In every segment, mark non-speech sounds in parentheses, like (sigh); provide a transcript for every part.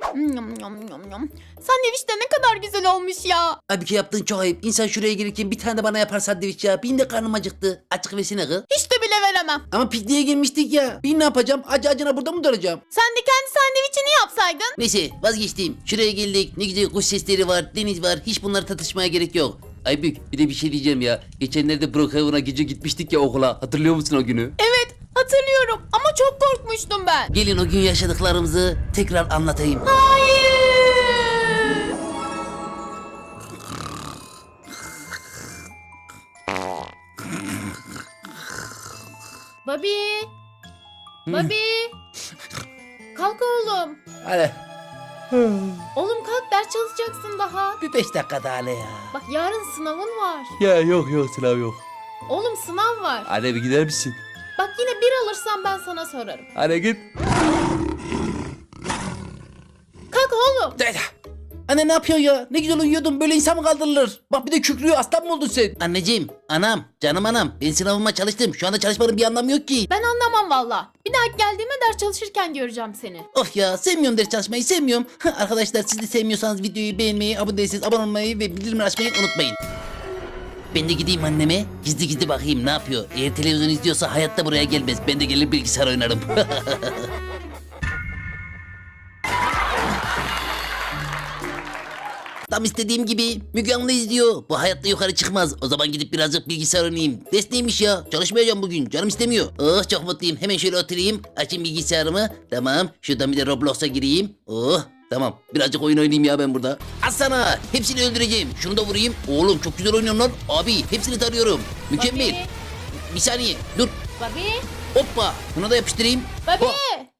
Yum, yum, yum, yum. Sandviç de ne kadar güzel olmuş ya. Abi ki yaptığın çok ayıp. İnsan şuraya gelirken bir tane de bana yapar sandviç ya. Benim de karnım acıktı. Açık versene kız. Hiç de bile veremem. Ama pikniğe girmiştik ya. Ben ne yapacağım? Acı acına burada mı duracağım? Sen de kendi sandviçini yapsaydın. Neyse vazgeçtim. Şuraya geldik. Ne güzel kuş sesleri var, deniz var. Hiç bunları tartışmaya gerek yok. Aybük bir de bir şey diyeceğim ya. Geçenlerde Brookhaven'a gece gitmiştik ya okula. Hatırlıyor musun o günü? Evet hatırlıyorum ama çok korkmuştum ben. Gelin o gün yaşadıklarımızı tekrar anlatayım. Hayır. Babi. Babi. Kalk oğlum. Hadi. Oğlum kalk ders çalışacaksın daha. Bir beş dakika daha hele ya. Bak yarın sınavın var. Ya yok yok sınav yok. Oğlum sınav var. Anne bir gider misin? Bak yine bir alırsam ben sana sorarım. Anne git. Kalk oğlum. Dede. Anne ne yapıyorsun ya? Ne güzel uyuyordun. Böyle insan mı kaldırılır? Bak bir de kükrüyor. Aslan mı oldun sen? Anneciğim, anam, canım anam. Ben sınavıma çalıştım. Şu anda çalışmanın bir anlamı yok ki. Ben anlamam valla. Bir daha geldiğime ders çalışırken göreceğim seni. Of ya sevmiyorum ders çalışmayı sevmiyorum. Arkadaşlar siz de sevmiyorsanız videoyu beğenmeyi, abone değilseniz abone olmayı ve bildirimleri açmayı unutmayın. Ben de gideyim anneme gizli gizli bakayım ne yapıyor. Eğer televizyon izliyorsa hayatta buraya gelmez. Ben de gelir bilgisayar oynarım. (laughs) Tam istediğim gibi Müge Anlı izliyor. Bu hayatta yukarı çıkmaz. O zaman gidip birazcık bilgisayar oynayayım. Ders neymiş ya? Çalışmayacağım bugün. Canım istemiyor. Oh çok mutluyum. Hemen şöyle oturayım. Açayım bilgisayarımı. Tamam. Şuradan bir de Roblox'a gireyim. Oh Tamam. Birazcık oyun oynayayım ya ben burada. Az sana. Hepsini öldüreceğim. Şunu da vurayım. Oğlum çok güzel oynuyorum lan. Abi hepsini tarıyorum. Mükemmel. Babi. Bir saniye. Dur. Babi. Hoppa. Bunu da yapıştırayım. Babi. Hop.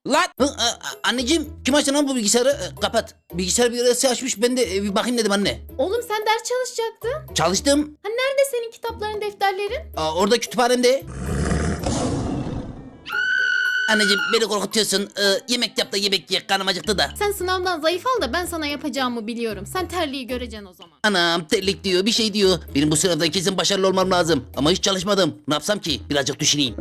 Lan! Hı, a- a- anneciğim kim açtı lan bu bilgisayarı? E, kapat. Bilgisayar bir arası açmış ben de e, bir bakayım dedim anne. Oğlum sen ders çalışacaktın. Çalıştım. Ha nerede senin kitapların, defterlerin? Aa, orada kütüphanemde. Anneciğim beni korkutuyorsun. Ee, yemek yap da yemek ye. Karnım acıktı da. Sen sınavdan zayıf al da ben sana yapacağımı biliyorum. Sen terliği göreceksin o zaman. Anam terlik diyor bir şey diyor. Benim bu sınavda kesin başarılı olmam lazım. Ama hiç çalışmadım. Ne yapsam ki? Birazcık düşüneyim.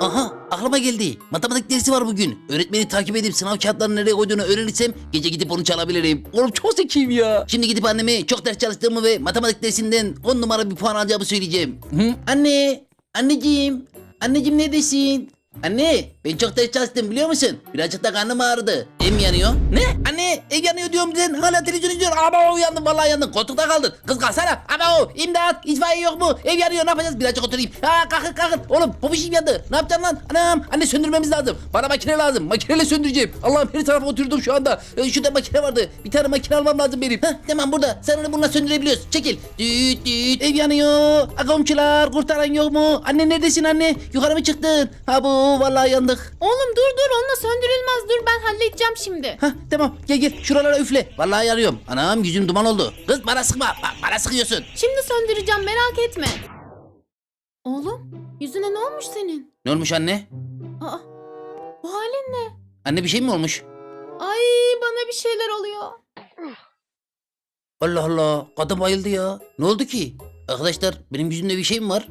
Aha aklıma geldi. Matematik dersi var bugün. Öğretmeni takip edip sınav kağıtlarını nereye koyduğunu öğrenirsem gece gidip onu çalabilirim. Oğlum çok zekiyim ya. Şimdi gidip anneme çok ders çalıştığımı ve matematik dersinden 10 numara bir puan alacağımı söyleyeceğim. Hı? Anne, anneciğim, anneciğim neredesin? Anne ben çok ders çalıştım biliyor musun? Birazcık da karnım ağrıdı. Ev mi yanıyor? Ne? Anne ev yanıyor diyorum sen hala televizyon izliyorsun. Ama uyandım vallahi yandım. Koltukta kaldın. Kız kalksana. Ama o imdat itfaiye yok mu? Ev yanıyor ne yapacağız? Birazcık oturayım. Ha kalkın kalkın. Oğlum popişim yandı. Ne yapacaksın lan? Anam anne söndürmemiz lazım. Bana makine lazım. Makineyle söndüreceğim. Allah'ım her tarafa oturdum şu anda. Ee, şurada makine vardı. Bir tane makine almam lazım benim. Heh, tamam burada. Sen onu bununla söndürebiliyorsun. Çekil. Düt düt. Ev yanıyor. Komşular kurtaran yok mu? Anne neredesin anne? Yukarı mı çıktın? Ha bu vallahi yandık. Oğlum dur dur onunla söndürülmez dur ben halledeceğim şimdi. Hah tamam gel gel şuralara üfle. Vallahi yarıyorum. Anam yüzüm duman oldu. Kız bana sıkma. Bak bana sıkıyorsun. Şimdi söndüreceğim merak etme. Oğlum yüzüne ne olmuş senin? Ne olmuş anne? Aa bu halin ne? Anne bir şey mi olmuş? Ay bana bir şeyler oluyor. Allah Allah. Kadın bayıldı ya. Ne oldu ki? Arkadaşlar benim yüzümde bir şey mi var?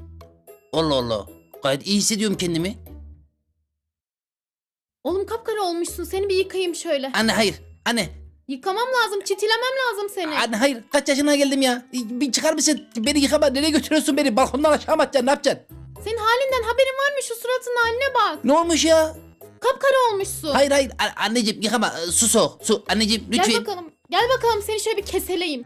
Allah Allah. Gayet iyi hissediyorum kendimi. Oğlum kapkara olmuşsun seni bir yıkayayım şöyle. Anne hayır. Anne. Yıkamam lazım çitilemem lazım seni. Anne hayır. Kaç yaşına geldim ya? Bir çıkar mısın? Beni yıkama. Nereye götürüyorsun beni? Balkondan aşağı mı atacaksın? Ne yapacaksın? Senin halinden haberin var mı şu suratın haline bak. Ne olmuş ya? Kapkara olmuşsun. Hayır hayır. A- anneciğim yıkama. Ee, Su soğuk. Su. Anneciğim lütfen. Gel bakalım. Gel bakalım seni şöyle bir keseleyim.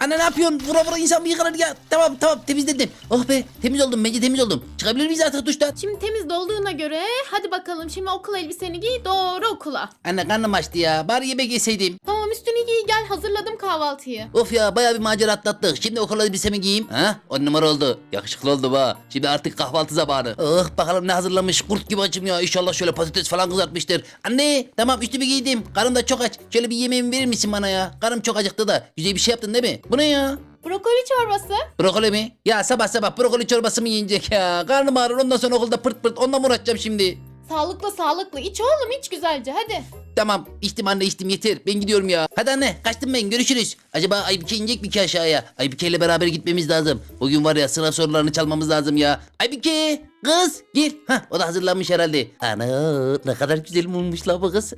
Anne ne yapıyorsun? Vura vura insan mı yıkanır ya? Tamam tamam temizledim. Oh be temiz oldum bence temiz oldum. Çıkabilir miyiz artık duştan? Şimdi temiz dolduğuna göre hadi bakalım şimdi okul elbiseni giy doğru okula. Anne karnım açtı ya. Bari yemek yeseydim. Tamam üstünü giy gel hazırladım kahvaltıyı. Of ya bayağı bir macera atlattık. Şimdi okul elbisemi giyeyim. Ha? On numara oldu. Yakışıklı oldu ha. Şimdi artık kahvaltı zamanı. Oh bakalım ne hazırlamış. Kurt gibi açım ya. İnşallah şöyle patates falan kızartmıştır. Anne tamam üstümü giydim. Karım da çok aç. Şöyle bir yemeğimi verir misin bana ya? Karım çok acıktı da. Güzel bir şey yaptın değil mi? Bu ne ya? Brokoli çorbası. Brokoli mi? Ya sabah sabah brokoli çorbası mı yiyecek ya? Karnım ağrır ondan sonra okulda pırt pırt onunla mı uğraşacağım şimdi? Sağlıklı sağlıklı iç oğlum iç güzelce hadi. Tamam içtim anne içtim yeter. Ben gidiyorum ya. Hadi anne kaçtım ben görüşürüz. Acaba Aybike inecek mi ki aşağıya? Aybike ile beraber gitmemiz lazım. Bugün var ya sınav sorularını çalmamız lazım ya. Aybike kız gel. Hah o da hazırlanmış herhalde. Ana ne kadar güzel olmuş la bu kız.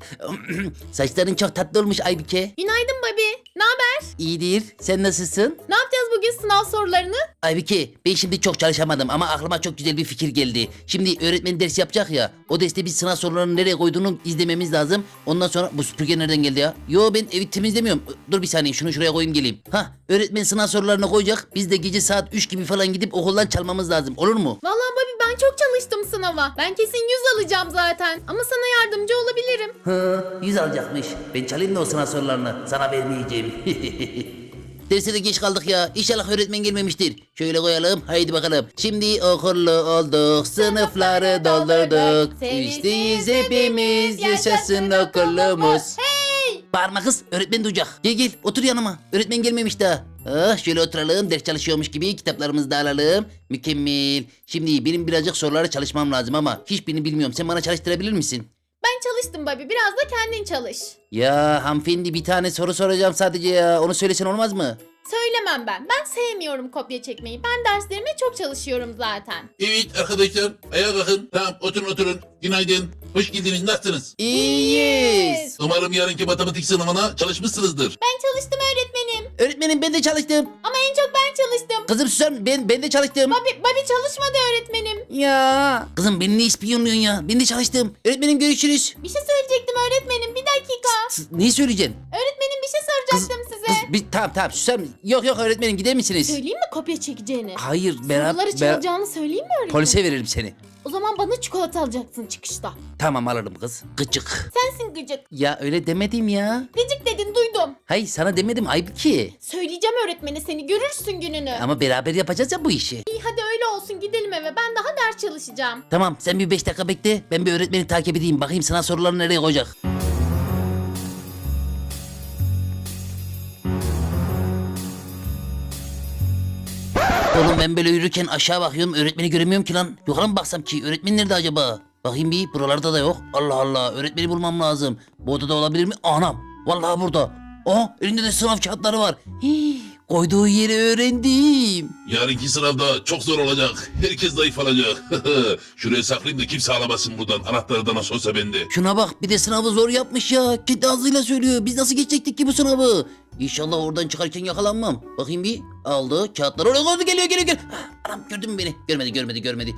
(clears throat) Saçların çok tatlı olmuş Aybike. Günaydın haber? İyidir. Sen nasılsın? Ne yapacağız bugün sınav sorularını? Aybike ben şimdi çok çalışamadım ama aklıma çok güzel bir fikir geldi. Şimdi öğretmen ders yapacak ya. O derste biz sınav sorularını nereye koyduğunu izlememiz lazım. Ondan sonra bu süpürge nereden geldi ya? Yo ben evi temizlemiyorum. Dur bir saniye şunu şuraya koyayım geleyim. Ha öğretmen sınav sorularını koyacak. Biz de gece saat 3 gibi falan gidip okuldan çalmamız lazım. Olur mu? Vallahi Babi ben çok çalıştım sınava. Ben kesin 100 alacağım zaten. Ama sana yardımcı olabilirim. Hı, 100 alacakmış. Ben çalayım da o sınav sorularını. Sana vermeyeceğim. (laughs) Derse de geç kaldık ya. İnşallah öğretmen gelmemiştir. Şöyle koyalım. Haydi bakalım. Şimdi okullu olduk. Sınıfları doldurduk. İşteyiz hepimiz. Yaşasın okulumuz. Hey! Bağırma kız. Öğretmen duyacak. Gel gel. Otur yanıma. Öğretmen gelmemiş daha. Ah şöyle oturalım. Ders çalışıyormuş gibi kitaplarımızı da alalım. Mükemmel. Şimdi benim birazcık sorulara çalışmam lazım ama hiçbirini bilmiyorum. Sen bana çalıştırabilir misin? Ben çalıştım Babi. Biraz da kendin çalış. Ya hanımefendi bir tane soru soracağım sadece ya. Onu söylesen olmaz mı? Söylemem ben. Ben sevmiyorum kopya çekmeyi. Ben derslerime çok çalışıyorum zaten. Evet arkadaşlar ayağa kalkın. Tamam oturun oturun. Günaydın. Hoş geldiniz. Nasılsınız? İyiyiz. Umarım yarınki matematik sınavına çalışmışsınızdır. Ben çalıştım öğretmenim. Öğretmenim ben de çalıştım. Ama en çok ben çalıştım. Kızım susar ben, ben de çalıştım. Babi, Babi çalışmadı öğretmenim. Ya. Kızım beni ne ispiyonluyorsun ya? Ben de çalıştım. Öğretmenim görüşürüz. Bir şey söyleyecektim öğretmenim. Bir dakika. S- Neyi söyleyeceksin? Öğretmenim bir şey soracaktım size. Kız, bir, tamam tamam susar mısın? Yok yok öğretmenim gider misiniz? Söyleyeyim mi kopya çekeceğini? Hayır beraber Soruları çalacağını söyleyeyim mi öğretmenim? polise veririm seni. O zaman bana çikolata alacaksın çıkışta. Tamam alırım kız. Gıcık. Sensin gıcık. Ya öyle demedim ya. Gıcık dedin duydum. Hayır sana demedim ayıp ki. Söyleyeceğim öğretmeni seni görürsün gününü. Ama beraber yapacağız ya bu işi. İyi hadi öyle olsun gidelim eve ben daha ders çalışacağım. Tamam sen bir beş dakika bekle. Ben bir öğretmeni takip edeyim. Bakayım sana soruları nereye koyacak. Oğlum ben böyle yürürken aşağı bakıyorum. Öğretmeni göremiyorum ki lan. Yukarı mı baksam ki? Öğretmen nerede acaba? Bakayım bir. Buralarda da yok. Allah Allah. Öğretmeni bulmam lazım. Bu odada olabilir mi? Anam. Vallahi burada. Aa elinde de sınav kağıtları var. Hii, koyduğu yeri öğrendim. Yarınki sınavda çok zor olacak. Herkes zayıf alacak. (laughs) Şuraya saklayayım da kimse alamasın buradan. Anahtarı da nasıl olsa bende. Şuna bak bir de sınavı zor yapmış ya. Kendi ağzıyla söylüyor. Biz nasıl geçecektik ki bu sınavı? İnşallah oradan çıkarken yakalanmam. Bakayım bir. Aldı. Kağıtları oraya koydu. Geliyor geliyor geliyor. Ah, Anam gördün mü beni? Görmedi görmedi görmedi.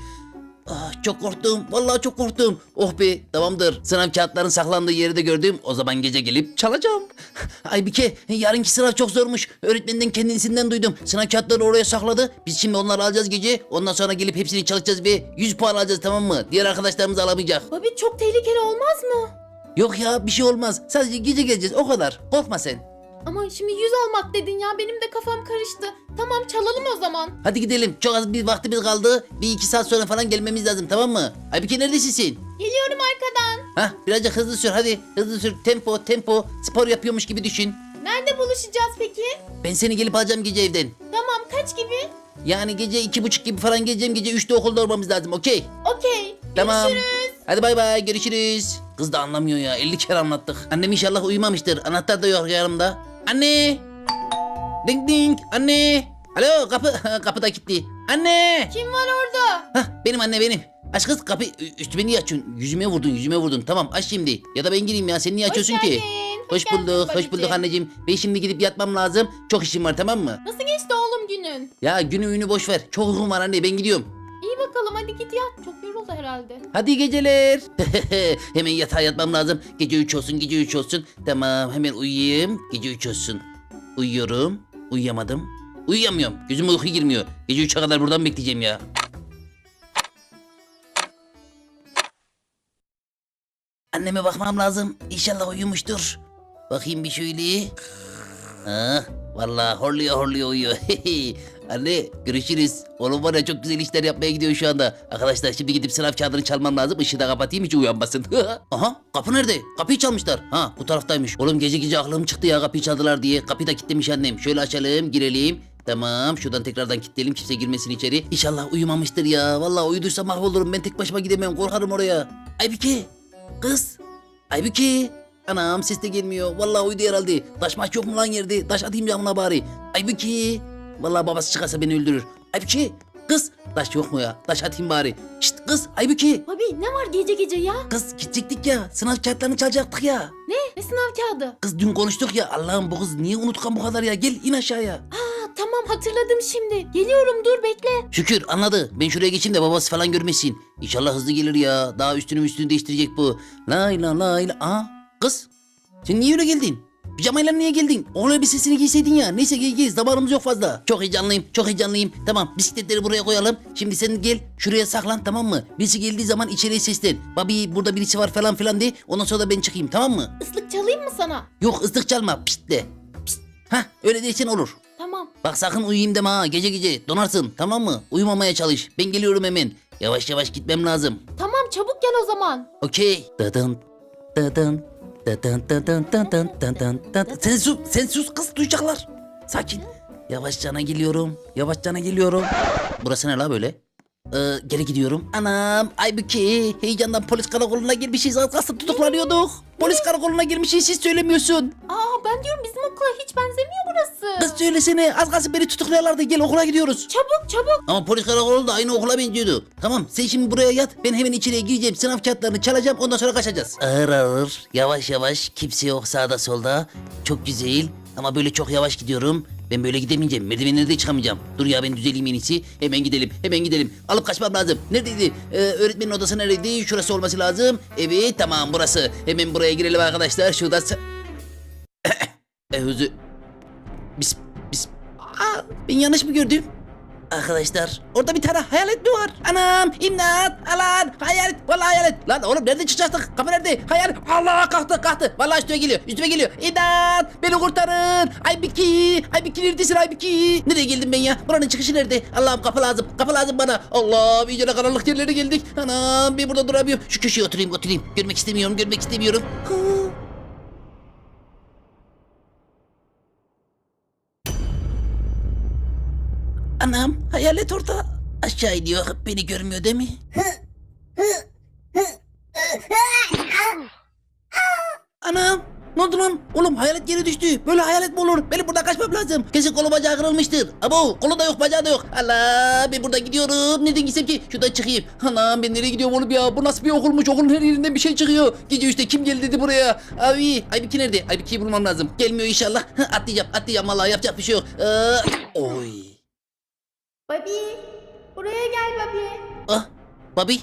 Ah, çok korktum. Vallahi çok korktum. Oh be tamamdır. Sınav kağıtların saklandığı yeri de gördüm. O zaman gece gelip çalacağım. (laughs) Aybike yarınki sınav çok zormuş. Öğretmeninden kendisinden duydum. Sınav kağıtları oraya sakladı. Biz şimdi onları alacağız gece. Ondan sonra gelip hepsini çalışacağız ve 100 puan alacağız tamam mı? Diğer arkadaşlarımız alamayacak. Babi çok tehlikeli olmaz mı? Yok ya bir şey olmaz. Sadece gece geleceğiz o kadar. Korkma sen. Ama şimdi yüz almak dedin ya benim de kafam karıştı. Tamam çalalım o zaman. Hadi gidelim. Çok az bir vaktimiz kaldı. Bir iki saat sonra falan gelmemiz lazım tamam mı? Aybike neredesin sen? Geliyorum arkadan. Hah birazcık hızlı sür hadi. Hızlı sür. Tempo tempo. Spor yapıyormuş gibi düşün. Nerede buluşacağız peki? Ben seni gelip alacağım gece evden. Tamam kaç gibi? Yani gece iki buçuk gibi falan geleceğim. Gece üçte okulda olmamız lazım okey? Okey. Tamam. Görüşürüz. Hadi bay bay görüşürüz. Kız da anlamıyor ya 50 kere anlattık. Annem inşallah uyumamıştır. Anahtar da yok yanımda. Anne. Ding ding anne. Alo kapı (laughs) kapı da kilitli. Anne. Kim var orada? Hah benim anne benim. Aç kız kapı üstüme niye açıyorsun? Yüzüme vurdun yüzüme vurdun. Tamam aç şimdi. Ya da ben gireyim ya sen niye açıyorsun ki? geldin. Hoş geldin bulduk hoş babacığım. bulduk anneciğim. Ben şimdi gidip yatmam lazım. Çok işim var tamam mı? Nasıl geçti oğlum günün? Ya günü ünü boş ver. Çok uykum var anne ben gidiyorum. İyi bakalım hadi git yat. Çok yoruldu herhalde. Hadi geceler. (laughs) hemen yatağa yatmam lazım. Gece 3 olsun gece 3 olsun. Tamam hemen uyuyayım. Gece 3 olsun. Uyuyorum. Uyuyamadım. Uyuyamıyorum. Gözüme uyku girmiyor. Gece 3'e kadar buradan bekleyeceğim ya. Anneme bakmam lazım. İnşallah uyumuştur. Bakayım bir şöyle. Ha, vallahi horluyor horluyor uyuyor. (laughs) Anne görüşürüz. Oğlum var ya çok güzel işler yapmaya gidiyor şu anda. Arkadaşlar şimdi gidip sınav kağıdını çalmam lazım. Işığı da kapatayım hiç uyanmasın. (laughs) Aha kapı nerede? Kapıyı çalmışlar. Ha bu taraftaymış. Oğlum gece gece aklım çıktı ya kapıyı çaldılar diye. Kapıyı da kilitlemiş annem. Şöyle açalım girelim. Tamam şuradan tekrardan kilitleyelim kimse girmesin içeri. İnşallah uyumamıştır ya. Vallahi uyuduysa mahvolurum ben tek başıma gidemem korkarım oraya. Aybike kız Aybike Anam ses de gelmiyor. Vallahi uydu herhalde. Taş maç yok mu lan yerde? Taş atayım camına bari. Aybüke. Vallahi babası çıkarsa beni öldürür. Aybüke. Kız. Taş yok mu ya? Taş atayım bari. Şşt kız. Aybüke. Babi ne var gece gece ya? Kız gidecektik ya. Sınav kağıtlarını çalacaktık ya. Ne? Ne sınav kağıdı? Kız dün konuştuk ya. Allah'ım bu kız niye unutkan bu kadar ya? Gel in aşağıya. Aa, tamam hatırladım şimdi. Geliyorum dur bekle. Şükür anladı. Ben şuraya geçeyim de babası falan görmesin. İnşallah hızlı gelir ya. Daha üstünü üstünü değiştirecek bu. Lay la lay la. Aa kız. Sen niye öyle geldin? Pijamayla niye geldin? Oğlan bir sesini giyseydin ya. Neyse giy giy. Zamanımız yok fazla. Çok heyecanlıyım. Çok heyecanlıyım. Tamam bisikletleri buraya koyalım. Şimdi sen gel şuraya saklan tamam mı? Birisi geldiği zaman içeriye seslen. Babi burada birisi var falan filan de. Ondan sonra da ben çıkayım tamam mı? Islık çalayım mı sana? Yok ıslık çalma. Pişt de. Pişt. Hah öyle dersen olur. Tamam. Bak sakın uyuyayım deme ha gece gece donarsın tamam mı? Uyumamaya çalış ben geliyorum hemen. Yavaş yavaş gitmem lazım. Tamam çabuk gel o zaman. Okey. Dadın dadın Sen sus sen sus kız duyacaklar. Sakin. Yavaşçana geliyorum. Yavaşçana geliyorum. Burası ne la böyle? Ee, geri gidiyorum. Anam Aybüke heyecandan polis karakoluna girmişiz az kalsın tutuklanıyorduk. Polis karakoluna girmişiz siz söylemiyorsun. Aa ben diyorum bizim okula hiç benzemiyor burası. Kız söylesene az kalsın beni tutukluyorlardı gel okula gidiyoruz. Çabuk çabuk. Ama polis karakolu da aynı okula benziyordu. Tamam sen şimdi buraya yat. Ben hemen içeriye gireceğim. Sınav kağıtlarını çalacağım. Ondan sonra kaçacağız. Ağır ağır. Yavaş yavaş. Kimse yok sağda solda. Çok güzel. Ama böyle çok yavaş gidiyorum. Ben böyle gidemeyeceğim. Merdivenlere de çıkamayacağım. Dur ya ben düzeleyim en iyisi. Hemen gidelim. Hemen gidelim. Alıp kaçmam lazım. Neredeydi? Ee, öğretmenin odası neredeydi? Şurası olması lazım. Evet tamam burası. Hemen buraya girelim arkadaşlar. Şurada... sa- (coughs) Özü... Bis... Bis... Aa, ben yanlış mı gördüm? Arkadaşlar orada bir tane hayalet mi var? Anam imdat alan hayalet vallahi hayalet. Lan oğlum nereden çıkacaktık? Kapı nerede? Hayalet. Allah kalktı kalktı. Vallahi üstüme geliyor üstüme geliyor. İmdat beni kurtarın. Aybiki Aybiki neredesin Aybiki? Nereye geldim ben ya? Buranın çıkışı nerede? Allah'ım kapı lazım kapı lazım bana. Allah iyice karanlık yerlere geldik. Anam ben burada duramıyorum. Şu köşeye oturayım oturayım. Görmek istemiyorum görmek istemiyorum. Anam hayalet orada. Aşağı iniyor. Beni görmüyor değil mi? Anam. Ne oldu lan? Oğlum hayalet geri düştü. Böyle hayalet mi olur? Benim burada kaçmam lazım. Kesin kolu bacağı kırılmıştır. Abo kolu da yok bacağı da yok. Allah ben buradan gidiyorum. Nereden gitsem ki? Şuradan çıkayım. Anam ben nereye gidiyorum oğlum ya? Bu nasıl bir okulmuş? Okulun her yerinden bir şey çıkıyor. Gece üçte kim geldi dedi buraya? Abi Aybiki nerede? Aybiki'yi bulmam lazım. Gelmiyor inşallah. (laughs) atlayacağım atlayacağım vallahi yapacak bir şey yok. Ee, oy. Babi buraya gel Babi. Ah, Babi.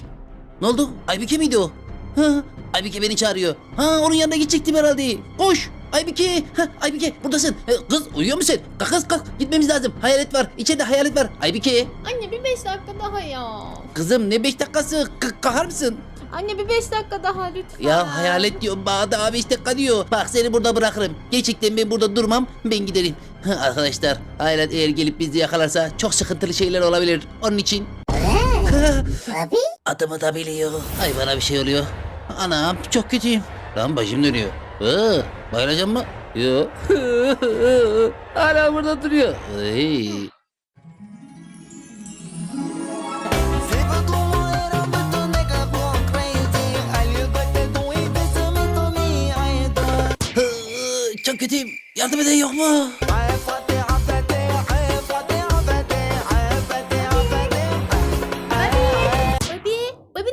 Ne oldu? Aybike miydi o? Ha, Aybike beni çağırıyor. Ha, onun yanına gidecektim herhalde. Koş. Aybike. Ha, Aybike buradasın. E, Kız uyuyor musun? Kalk kız kalk. Gitmemiz lazım. Hayalet var. İçeride hayalet var. Aybike. Anne bir beş dakika daha ya. Kızım ne beş dakikası? K- kalkar mısın? Anne bir beş dakika daha lütfen. Ya hayalet diyorum bana daha beş dakika diyor. Bak seni burada bırakırım. Gerçekten ben burada durmam. Ben giderim. Arkadaşlar hayalet eğer gelip bizi yakalarsa çok sıkıntılı şeyler olabilir. Onun için (laughs) Abi Adımı da biliyor. Ay bana bir şey oluyor. Anam çok kötüyüm. Lan başım dönüyor. Ee, bayılacağım mı? Yok. (laughs) Hala burada duruyor. Ay. kötüyüm. Yardım eden yok mu?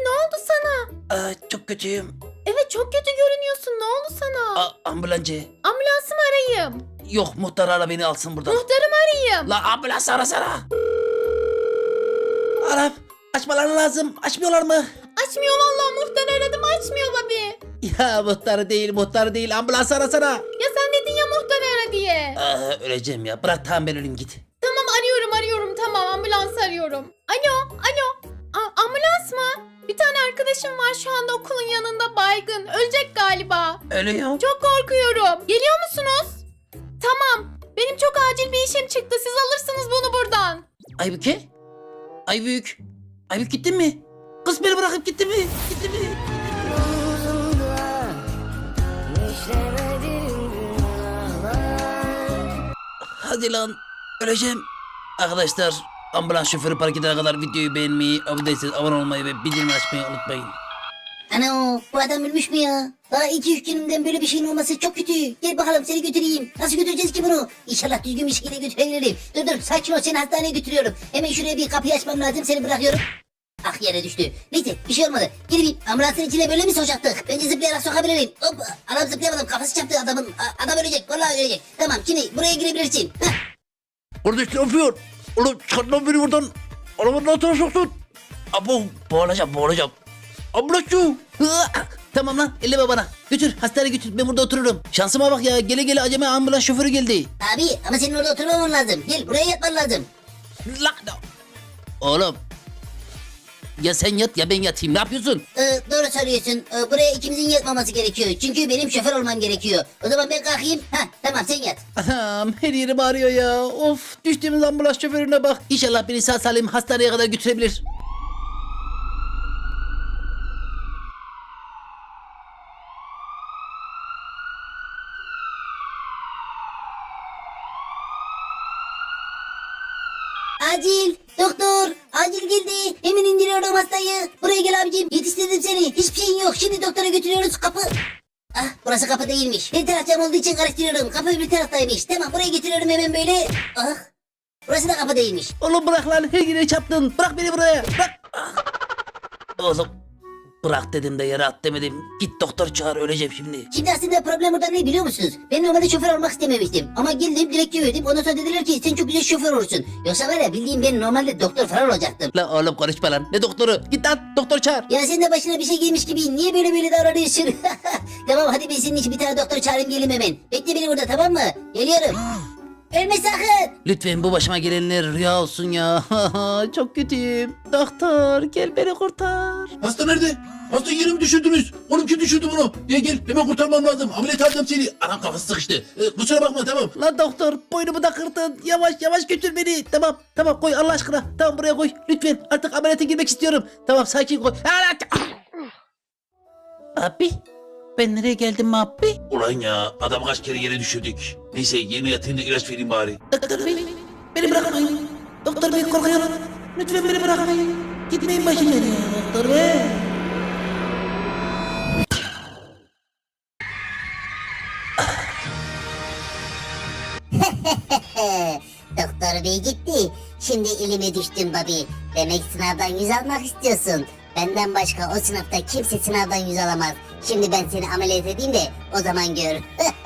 Ne oldu sana? Ee, çok kötüyüm. Evet çok kötü görünüyorsun. Ne oldu sana? A, ambulancı. Ambulansı mı arayayım? Yok muhtar ara beni alsın buradan. Muhtarı mı arayayım? La ambulans arasana. Arap açmaları lazım. Açmıyorlar mı? Açmıyor valla muhtarı aradım açmıyor Babi. Ya muhtarı değil muhtarı değil ambulans arasana. Ya sen diye. Aa, öleceğim ya. Bırak tamam ben öleyim git. Tamam arıyorum arıyorum tamam ambulans arıyorum. Alo alo. A- ambulans mı? Bir tane arkadaşım var şu anda okulun yanında baygın. Ölecek galiba. Ölüyorum. Çok korkuyorum. Geliyor musunuz? Tamam. Benim çok acil bir işim çıktı. Siz alırsınız bunu buradan. Aybüke? Aybük? Aybük gittin mi? Kız beni bırakıp gitti mi? Gitti mi? Hadi lan. Öleceğim. Arkadaşlar ambulans şoförü park edene kadar videoyu beğenmeyi, abone değilseniz abone olmayı ve bildirim açmayı unutmayın. Ana bu adam ölmüş mü ya? Daha iki üç günümden böyle bir şeyin olması çok kötü. Gel bakalım seni götüreyim. Nasıl götüreceğiz ki bunu? İnşallah düzgün bir şekilde götürebilirim. Dur dur sakin ol seni hastaneye götürüyorum. Hemen şuraya bir kapıyı açmam lazım seni bırakıyorum. Ah yere düştü. Neyse bir şey olmadı. Geri bir ambulansın içine böyle mi sokacaktık? Bence zıplayarak sokabilirim. Hop adam zıplayamadım kafası çarptı adamın. A- adam ölecek vallahi ölecek. Tamam şimdi buraya girebilirsin. Heh. Kardeş ne yapıyor? Oğlum çıkar lan beni buradan. Arabanın altına soktun. Abo boğulacağım boğulacağım. Ambulansçı. Tamam lan elleme bana. Götür hastaneye götür ben burada otururum. Şansıma bak ya gele gele aceme ambulans şoförü geldi. Abi ama senin orada oturmaman lazım. Gel buraya yatman lazım. Lan. Oğlum. Ya sen yat ya ben yatayım ne yapıyorsun? Ee, doğru söylüyorsun. Ee, buraya ikimizin yatmaması gerekiyor. Çünkü benim şoför olmam gerekiyor. O zaman ben kalkayım. Heh, tamam sen yat. Anam her yerim ağrıyor ya. Of düştüğümüz ambulans şoförüne bak. İnşallah beni sağ salim hastaneye kadar götürebilir. Acil. Doktor. Acil geldi. Hemen indiriyorum hastayı. Buraya gel abicim. Yetiştirdim seni. Hiçbir şeyin yok. Şimdi doktora götürüyoruz. Kapı. Ah burası kapı değilmiş. Bir taraf cam olduğu için karıştırıyorum. Kapı bir taraftaymış. Tamam buraya getiriyorum hemen böyle. Ah. Burası da kapı değilmiş. Oğlum bırak lan her yere çarptın. Bırak beni buraya. Bırak. Ah. Oğlum bırak dedim de yere at demedim. Git doktor çağır öleceğim şimdi. Şimdi aslında problem burada ne biliyor musunuz? Ben normalde şoför olmak istememiştim. Ama geldim dilekçe verdim. Ondan sonra dediler ki sen çok güzel şoför olursun. Yoksa var ya bildiğim ben normalde doktor falan olacaktım. La oğlum konuşma lan. Ne doktoru? Git lan doktor çağır. Ya sen de başına bir şey gelmiş gibi niye böyle böyle davranıyorsun? (laughs) tamam hadi ben senin için bir tane doktor çağırayım geleyim hemen. Bekle beni burada tamam mı? Geliyorum. Ölme sakın. Lütfen bu başıma gelenler rüya olsun ya. (laughs) Çok kötüyüm. Doktor gel beni kurtar. Hasta nerede? Hasta yere mi düşürdünüz? Oğlum kim düşürdü bunu? Gel gel hemen kurtarmam lazım. Ameliyat alacağım seni. Anam kafası sıkıştı. Ee, kusura bakma tamam. Lan doktor boynumu da kırdın. Yavaş yavaş götür beni. Tamam tamam koy Allah aşkına. Tamam buraya koy. Lütfen artık ameliyata girmek istiyorum. Tamam sakin koy. Abi ben nereye geldim abi? Ulan ya adam kaç kere yere düşürdük. Neyse yerine yatayım da ilaç vereyim bari. Doktor bey beni bırakmayın. Doktor bey korkuyorum. Lütfen beni bırakmayın. Gitmeyin başımdan ya doktor bey. (laughs) Doktor bey gitti. Şimdi elime düştün babi. Demek sınavdan yüz almak istiyorsun. Benden başka o sınıfta kimse sınavdan yüz alamaz. Şimdi ben seni ameliyat edeyim de o zaman gör. (laughs)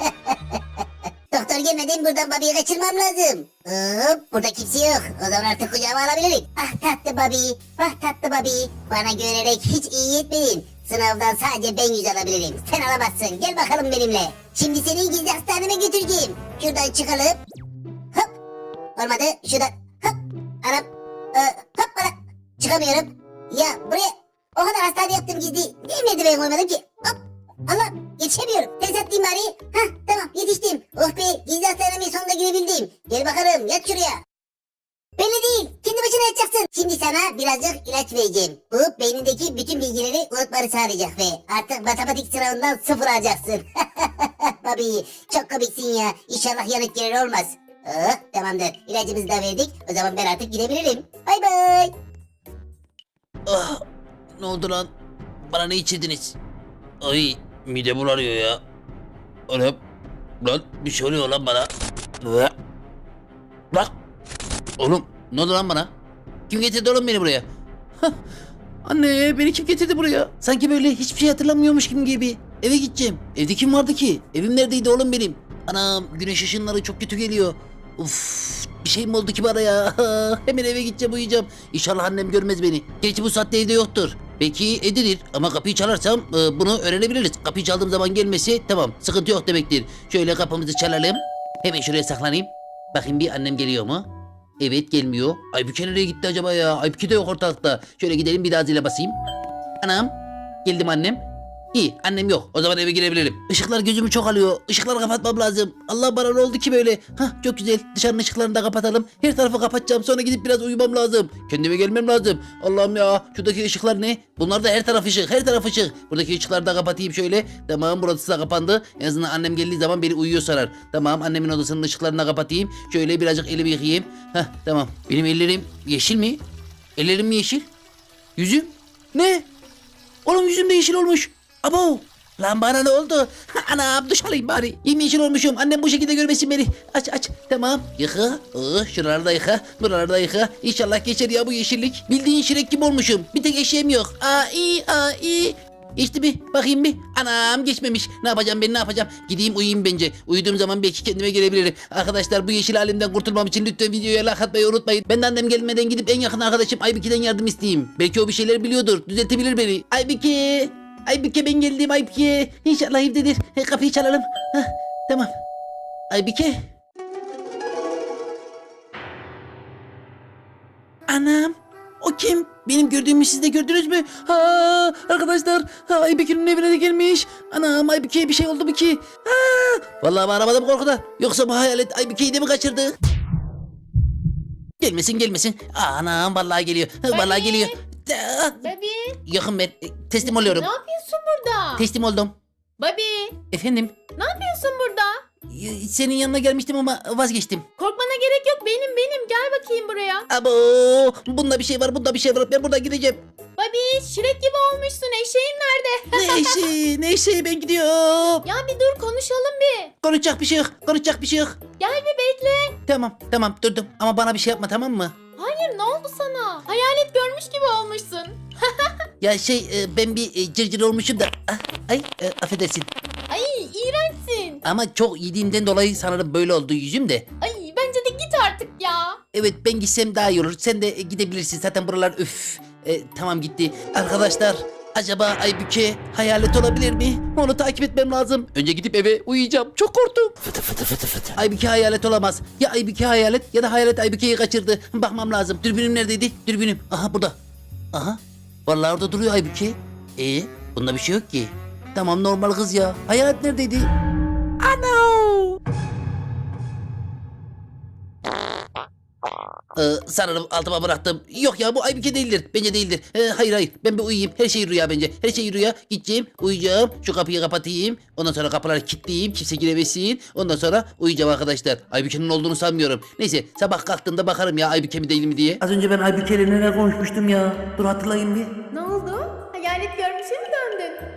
Gelmeden buradan babiyi kaçırmam lazım. Hop, burada kimse yok. O zaman artık kucağıma alabilirim. Ah tatlı babi, ah tatlı babi. Bana görerek hiç iyi etmedin. Sınavdan sadece ben yüz alabilirim. Sen alamazsın. Gel bakalım benimle. Şimdi seni gizli hastaneme götüreceğim. Şuradan çıkalım. Hop. Olmadı. Şuradan. Hop. Anam. Ee, hop bana. Çıkamıyorum. Ya buraya o kadar hastane yaptım gizli. Niye merdiven koymadım ki? Hop. Allah yetişemiyorum. Tez atlayayım bari. Hah tamam yetiştim. Oh be gizli hastanemin sonunda girebildim. Gel bakalım yat şuraya. Belli değil. Kendi başına yatacaksın. Şimdi sana birazcık ilaç vereceğim. Bu beynindeki bütün bilgileri unutmanı sağlayacak ve artık matematik sınavından sıfır alacaksın. (laughs) Babi çok komiksin ya. İnşallah yanıt gelir olmaz. Oh, tamamdır. İlacımızı da verdik. O zaman ben artık gidebilirim. Bay bay. Ah, ne oldu lan? Bana ne içirdiniz? Ay mide bulanıyor ya. Oğlum lan bir şey oluyor lan bana. Bırak. Oğlum ne oldu lan bana? Kim getirdi oğlum beni buraya? Hah, Anne beni kim getirdi buraya? Sanki böyle hiçbir şey hatırlamıyormuşum gibi. Eve gideceğim. Evde kim vardı ki? Evim neredeydi oğlum benim? Anam güneş ışınları çok kötü geliyor. Uf bir şey mi oldu ki bana ya? (laughs) Hemen eve gideceğim uyuyacağım. İnşallah annem görmez beni. Gerçi bu saatte evde yoktur. Belki evdedir ama kapıyı çalarsam e, bunu öğrenebiliriz. Kapıyı çaldığım zaman gelmesi tamam sıkıntı yok demektir. Şöyle kapımızı çalalım. Hemen şuraya saklanayım. Bakayım bir annem geliyor mu? Evet gelmiyor. Aybüke nereye gitti acaba ya? Aybüke de yok ortalıkta. Şöyle gidelim bir daha zile basayım. Anam. Geldim annem. İyi annem yok. O zaman eve girebilirim. Işıklar gözümü çok alıyor. Işıkları kapatmam lazım. Allah bana ne oldu ki böyle? Hah çok güzel. Dışarının ışıklarını da kapatalım. Her tarafı kapatacağım. Sonra gidip biraz uyumam lazım. Kendime gelmem lazım. Allah'ım ya. Şuradaki ışıklar ne? Bunlar da her taraf ışık. Her taraf ışık. Buradaki ışıkları da kapatayım şöyle. Tamam burası da kapandı. En azından annem geldiği zaman beni uyuyor sarar. Tamam annemin odasının ışıklarını da kapatayım. Şöyle birazcık elimi yıkayayım. Hah tamam. Benim ellerim yeşil mi? Ellerim mi yeşil? Yüzüm? Ne? Oğlum yüzüm de yeşil olmuş. Abo. Lan bana ne oldu? (laughs) Anam duş alayım bari. Yemyeşil olmuşum. Annem bu şekilde görmesin beni. Aç aç. Tamam. Yıka. Oh, şuraları da yıka. Buraları da yıka. İnşallah geçer ya bu yeşillik. Bildiğin şirek gibi olmuşum. Bir tek eşeğim yok. Aa iyi. Geçti mi? Bakayım bir. Anam geçmemiş. Ne yapacağım ben ne yapacağım? Gideyim uyuyayım bence. Uyuduğum zaman belki kendime gelebilirim. Arkadaşlar bu yeşil halimden kurtulmam için lütfen videoya like atmayı unutmayın. Ben de annem gelmeden gidip en yakın arkadaşım Aybike'den yardım isteyeyim. Belki o bir şeyler biliyordur. Düzeltebilir beni. Aybike. Aybike ben geldim Aybike. İnşallah evdedir. E, kapıyı çalalım. Hah, tamam. Aybike. Anam. O kim? Benim gördüğümü siz de gördünüz mü? Ha arkadaşlar. Ha, Aybike'nin evine de gelmiş. Anam Aybike'ye bir şey oldu mu ki? Ha, vallahi ben aramadım korkudan. Yoksa bu hayalet Aybike'yi de mi kaçırdı? Gelmesin gelmesin. Anam vallahi geliyor. Vallahi geliyor. Babi Yakın ben. E, Teslim oluyorum. ne yapıyorsun burada? Teslim oldum. Babi Efendim? ne yapıyorsun burada? y- Senin yanına gelmiştim ama vazgeçtim. Korkmana gerek yok benim benim gel bakayım buraya. Abo, bunda bir şey var, bunda bir şey var. Ben buradan gideceğim. Babi şirek gibi olmuşsun eşeğin nerede? Ne (laughs) işi, ne işi ben gidiyorum. ya bir dur konuşalım bir. Konuşacak bir şey yok, konuşacak bir şey yok. Gel bir bekle. Tamam, tamam durdum. Ama bana bir şey yapma tamam mı? Hayır ne oldu sana? Hayalet görmüş gibi olmuşsun. (laughs) Ya şey, e, ben bir e, cırcır olmuşum da. Ah, ay, e, affedersin. Ay iğrençsin. Ama çok yediğimden dolayı sanırım böyle oldu yüzüm de. Ay bence de git artık ya. Evet ben gitsem daha iyi olur. Sen de e, gidebilirsin. Zaten buralar üf. E, tamam gitti. Arkadaşlar acaba Aybüke hayalet olabilir mi? Onu takip etmem lazım. Önce gidip eve uyuyacağım. Çok korktum. Fıtı fıtı fıtı fıtı. Aybüke hayalet olamaz. Ya Aybüke hayalet ya da hayalet Aybüke'yi kaçırdı. Bakmam lazım. Dürbünüm neredeydi? Dürbünüm. Aha burada. Aha. Vallahi orada duruyor Aybüke. E bunda bir şey yok ki. Tamam normal kız ya. Hayalet neredeydi? Ee, sanırım altıma bıraktım. Yok ya bu Aybüke değildir. Bence değildir. Ee, hayır hayır ben bir uyuyayım. Her şey rüya bence. Her şey rüya. Gideceğim uyuyacağım. Şu kapıyı kapatayım. Ondan sonra kapıları kilitleyeyim. Kimse giremesin. Ondan sonra uyuyacağım arkadaşlar. Aybüke'nin olduğunu sanmıyorum. Neyse sabah kalktığımda bakarım ya Aybüke mi değil mi diye. Az önce ben Aybüke ile nereye konuşmuştum ya? Dur hatırlayayım bir. Ne oldu? Hayalet görmüşe mi döndün? (laughs)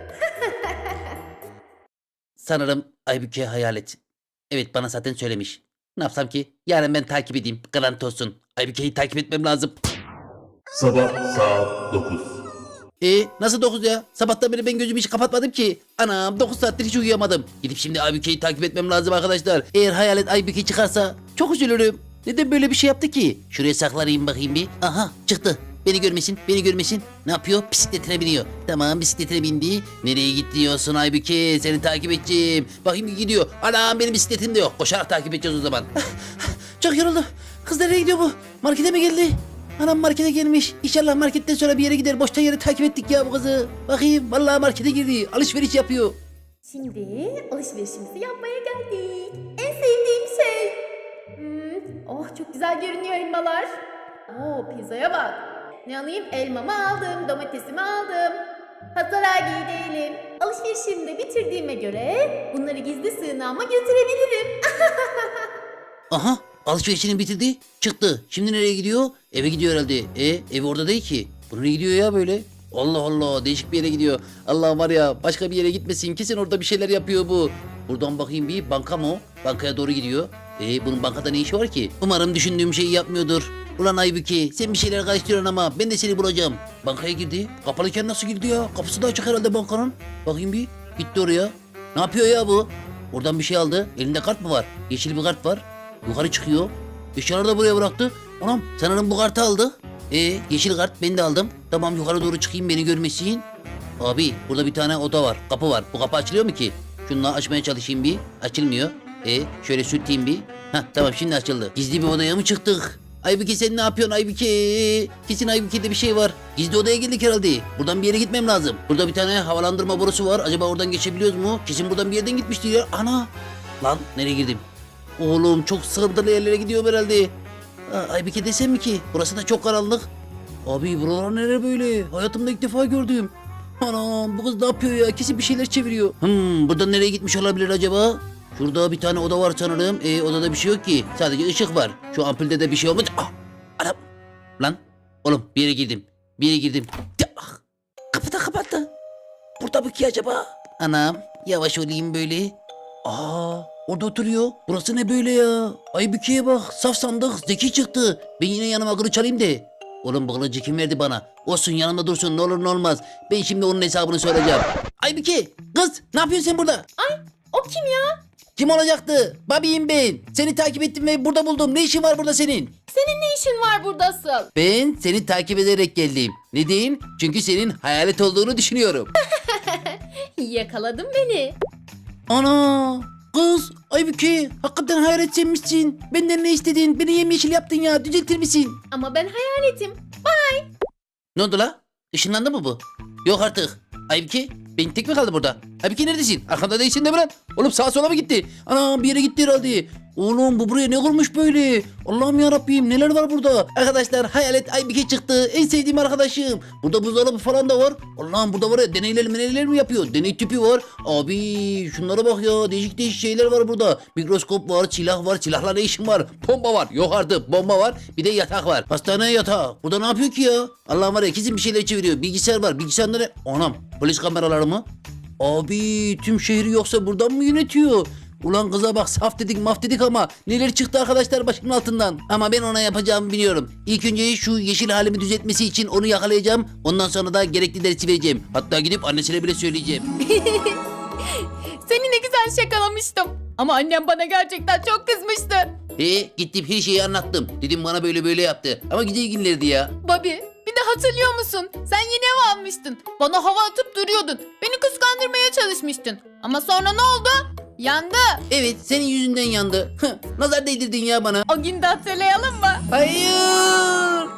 Sanırım Aybüke hayalet. Evet bana zaten söylemiş. Ne yapsam ki? Yarın ben takip edeyim. Garanti olsun. Aybüke'yi takip etmem lazım. Sabah saat 9. E nasıl 9 ya? Sabahtan beri ben gözümü hiç kapatmadım ki. Anam 9 saattir hiç uyuyamadım. Gidip şimdi Aybüke'yi takip etmem lazım arkadaşlar. Eğer hayalet Aybüke çıkarsa çok üzülürüm. Neden böyle bir şey yaptı ki? Şuraya saklarayım bakayım bir. Aha çıktı. Beni görmesin, beni görmesin. Ne yapıyor? Bisikletine biniyor. Tamam bisikletine bindi. Nereye gidiyorsun Aybüke? Seni takip edeceğim. Bakayım gidiyor. Anam benim bisikletim de yok. Koşarak takip edeceğiz o zaman. (laughs) Çok yoruldu. Kız nereye gidiyor bu? Markete mi geldi? Anam markete gelmiş. İnşallah marketten sonra bir yere gider. Boşta yere takip ettik ya bu kızı. Bakayım vallahi markete girdi. Alışveriş yapıyor. Şimdi alışverişimizi yapmaya geldik. En sevdiğim şey. Hmm, oh çok güzel görünüyor elmalar. Oo pizzaya bak. Ne alayım? Elmamı aldım, domatesimi aldım. Pazara gidelim. Alışverişimi de bitirdiğime göre bunları gizli sığınağıma götürebilirim. (laughs) Aha alışverişini bitirdi. Çıktı. Şimdi nereye gidiyor? Eve gidiyor herhalde. E ev orada değil ki. Bu nereye gidiyor ya böyle? Allah Allah değişik bir yere gidiyor. Allah var ya başka bir yere gitmesin. Kesin orada bir şeyler yapıyor bu. Buradan bakayım bir banka mı o? Bankaya doğru gidiyor. E bunun bankada ne işi var ki? Umarım düşündüğüm şeyi yapmıyordur. Ulan Aybüke sen bir şeyler karıştırıyorsun ama ben de seni bulacağım. Bankaya girdi. Kapalıyken nasıl girdi ya? Kapısı da açık herhalde bankanın. Bakayım bir. Gitti oraya. Ne yapıyor ya bu? Oradan bir şey aldı. Elinde kart mı var? Yeşil bir kart var. Yukarı çıkıyor. Eşyaları da buraya bıraktı. Anam sanırım bu kartı aldı. E yeşil kart ben de aldım. Tamam yukarı doğru çıkayım beni görmesin. Abi burada bir tane oda var. Kapı var. Bu kapı açılıyor mu ki? Şununla açmaya çalışayım bir. Açılmıyor. E şöyle sürteyim bir. Hah tamam şimdi açıldı. Gizli bir odaya mı çıktık? Aybüke sen ne yapıyorsun Aybüke? Kesin Aybüke'de bir şey var. Gizli odaya geldik herhalde. Buradan bir yere gitmem lazım. Burada bir tane havalandırma borusu var. Acaba oradan geçebiliyoruz mu? Kesin buradan bir yerden gitmiştir ya. Ana! Lan nereye girdim? Oğlum çok sıkıntılı yerlere gidiyorum herhalde. Aa, Aybüke desem mi ki? Burası da çok karanlık. Abi buralar nere böyle? Hayatımda ilk defa gördüm. Anam bu kız ne yapıyor ya? Kesin bir şeyler çeviriyor. Hmm buradan nereye gitmiş olabilir acaba? Şurada bir tane oda var sanırım. E odada bir şey yok ki. Sadece ışık var. Şu ampulde de bir şey olmadı. Ah! Anam! Lan! Oğlum bir yere girdim. Bir yere girdim. Ah! Kapıda kapattı. Burada mı ki acaba? Anam yavaş olayım böyle. Aa orada oturuyor. Burası ne böyle ya? Aybüke'ye bak saf sandık zeki çıktı. Ben yine yanıma kılıç alayım de. Oğlum bu kılıcı kim verdi bana? Olsun yanımda dursun ne olur ne olmaz. Ben şimdi onun hesabını soracağım. Aybüke kız ne yapıyorsun sen burada? O kim ya? Kim olacaktı? Babiyim ben. Seni takip ettim ve burada buldum. Ne işin var burada senin? Senin ne işin var burada asıl? Ben seni takip ederek geldim. Neden? Çünkü senin hayalet olduğunu düşünüyorum. (laughs) Yakaladın beni. Ana! Kız! Aybüke! Hakikaten hayalet sen misin? Benden ne istedin? Beni yemyeşil yaptın ya. Düzeltir misin? Ama ben hayaletim. Ne oldu la? Işınlandı mı bu? Yok artık. Aybüke ben tek mi kaldı burada? Aybüke neredesin? Arkamda değilsin de lan? Oğlum sağa sola mı gitti? Ana bir yere gitti herhalde. Oğlum bu buraya ne kurmuş böyle? Allah'ım ya Rabbim neler var burada? Arkadaşlar hayalet Aybüke çıktı. En sevdiğim arkadaşım. Burada buzdolabı falan da var. Allah'ım burada var ya deneyler meneyler mi yapıyor? Deney tüpü var. Abi şunlara bak ya değişik değişik şeyler var burada. Mikroskop var, silah var. Silahla ne işin var? Bomba var. Yok artık bomba var. Bir de yatak var. Hastane yatağı. Burada ne yapıyor ki ya? Allah'ım var ya kesin bir şeyler çeviriyor. Bilgisayar var. Bilgisayarda ne? Anam polis kameraları mı? Abi tüm şehri yoksa buradan mı yönetiyor? Ulan kıza bak saf dedik maf dedik ama neler çıktı arkadaşlar başımın altından. Ama ben ona yapacağımı biliyorum. İlk önce şu yeşil halimi düzeltmesi için onu yakalayacağım. Ondan sonra da gerekli dersi vereceğim. Hatta gidip annesine bile söyleyeceğim. (laughs) Seni ne güzel şakalamıştım. Ama annem bana gerçekten çok kızmıştı. He gittim her şeyi anlattım. Dedim bana böyle böyle yaptı. Ama güzel günlerdi ya. Bobby bir de hatırlıyor musun? Sen yeni ev almıştın. Bana hava atıp duruyordun. Beni kıskandırmaya çalışmıştın. Ama sonra ne oldu? Yandı. Evet senin yüzünden yandı. Nazar değdirdin ya bana. O günde hatırlayalım mı? Hayır.